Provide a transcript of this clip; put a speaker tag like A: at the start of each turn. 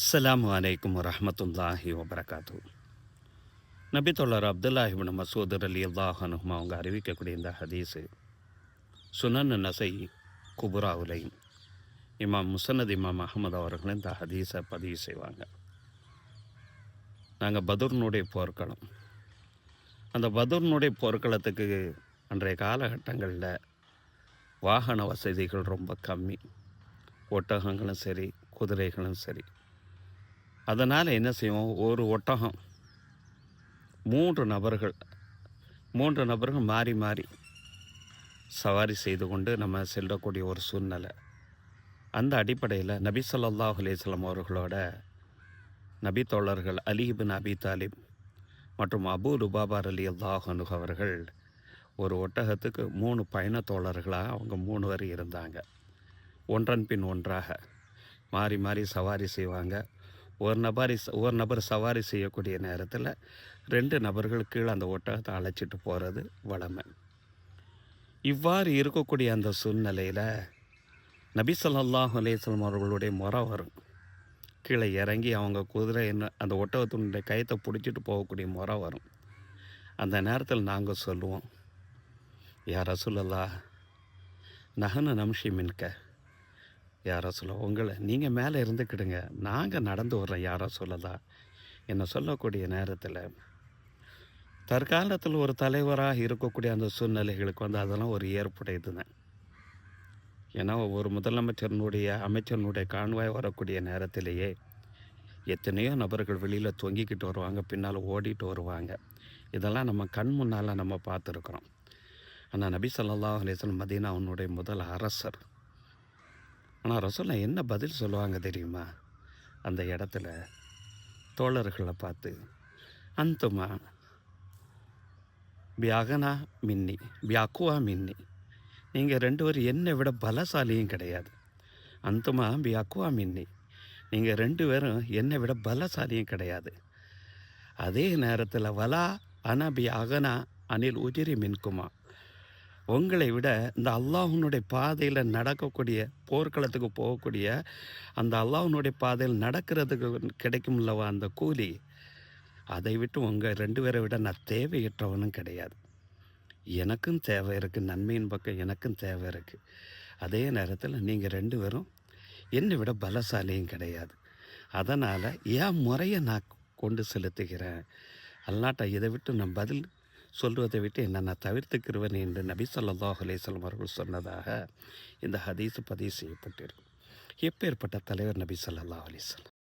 A: அஸ்லாம் வலைக்கம் வரமத்துல்லாஹி வபரகாத்து நபி தொல்லர் அப்துல்லாஹிபின் மசூதர் அலி அல்லாஹனுமா அவங்க அறிவிக்கக்கூடிய இந்த ஹதீஸு சுனன் நசை குபுராவுலையும் இமாம் முசனத் இமாம் அகமது அவர்களும் இந்த ஹதீஸை பதிவு செய்வாங்க. நாங்கள் பதுர்னுடைய போர்க்களம். அந்த பதுர்னுடைய போர்க்களத்துக்கு அன்றைய காலகட்டங்களில் வாகன வசதிகள் ரொம்ப கம்மி. ஒட்டகங்களும் சரி குதிரைகளும் சரி. அதனால் என்ன செய்வோம்? ஒரு ஒட்டகம். மூன்று நபர்கள். மூன்று நபர்கள் மாறி மாறி சவாரி செய்து கொண்டு நம்ம செல்லக்கூடிய ஒரு சூழ்நிலை. அந்த அடிப்படையில் நபி சொல்லாஹ் அலைஹி அவர்களோட நபி தோழர்கள் அலிஹிபின் அபி தாலிப் மற்றும் அபு ருபாபார் அலி அல்லாஹனு அவர்கள் ஒரு ஒட்டகத்துக்கு மூணு பயண தோழர்களாக அவங்க மூணு பேர் இருந்தாங்க. ஒன்றன் பின் ஒன்றாக. மாறி மாறி சவாரி செய்வாங்க. ஒரு நபரி ஒரு நபர் சவாரி செய்யக்கூடிய நேரத்தில் ரெண்டு நபர்கள் கீழே அந்த ஒட்டகத்தை அழைச்சிட்டு போகிறது வளமை இவ்வாறு இருக்கக்கூடிய அந்த சூழ்நிலையில் நபி ஸல்லல்லாஹு அலைஹி அவர்களுடைய முறை வரும். கீழே இறங்கி அவங்க குதிரை என்ன அந்த ஒட்டகத்தினுடைய கயத்தை பிடிச்சிட்டு போகக்கூடிய முறை வரும். அந்த நேரத்தில் நாங்கள் சொல்லுவோம் யார் ரசூலல்லா நகன நம்ஷி மின்க யாரோ சொல்ல உங்களை நீங்கள் மேலே இருந்துக்கிடுங்க. நாங்கள் நடந்து வர்றோம். யாரோ சொல்லலாம் என்ன சொல்லக்கூடிய நேரத்தில் தற்காலத்தில் ஒரு தலைவராக இருக்கக்கூடிய அந்த சூழ்நிலைகளுக்கு வந்து அதெல்லாம் ஒரு ஏற்புடையது தான் ஏன்னா ஒரு முதலமைச்சரனுடைய அமைச்சரனுடைய கான்வாய் வரக்கூடிய நேரத்திலேயே எத்தனையோ நபர்கள் வெளியில் தொங்கிக்கிட்டு வருவாங்க பின்னால் ஓடிட்டு வருவாங்க. இதெல்லாம் நம்ம கண் முன்னால் நம்ம பார்த்துருக்குறோம். ஆனால் நபி சொல்லா அலைஹி மதீனா அவனுடைய முதல் அரசர் ஆனால் ரசோல்லா என்ன பதில் சொல்லுவாங்க தெரியுமா? அந்த இடத்துல தோழர்களை பார்த்து அந்துமா பியாகனா மின்னி பியாக்குவா மின்னி. நீங்கள் ரெண்டு பேரும் என்னை விட பலசாலியும் கிடையாது. அந்துமா பியாக்குவா மின்னி. நீங்கள் ரெண்டு பேரும் என்னை விட பலசாலியும் கிடையாது. அதே நேரத்தில் வலா அனபி அகனா அனில் உதிரி மின்குமா? உங்களை விட இந்த அல்லாஹனுடைய பாதையில் நடக்கக்கூடிய போர்க்களத்துக்கு போகக்கூடிய அந்த அல்லாஹனுடைய பாதையில் நடக்கிறதுக்கு கிடைக்கும்லவா அந்த கூலி? அதை விட்டு உங்கள் ரெண்டு பேரை விட நான் தேவையற்றவனும் கிடையாது. எனக்கும் தேவை இருக்குது நன்மையின் பக்கம் எனக்கும் தேவை இருக்குது அதே நேரத்தில் நீங்கள் ரெண்டு பேரும் என்னை விட பலசாலியும் கிடையாது. அதனால் என் முறையை நான் கொண்டு செலுத்துகிறேன். அல்லாட்டா இதை விட்டு நான் பதில் சொல்வதை விட்டு என்ன நான் தவிர்த்துக்கிறவன் என்று நபி ஸல்லல்லாஹு அலைஹி அவர்கள் சொன்னதாக இந்த ஹதீஸ் பதிவு செய்யப்பட்டிருக்கும் எப்பேற்பட்ட தலைவர் நபி ஸல்லல்லாஹு அலிஸ்லாம்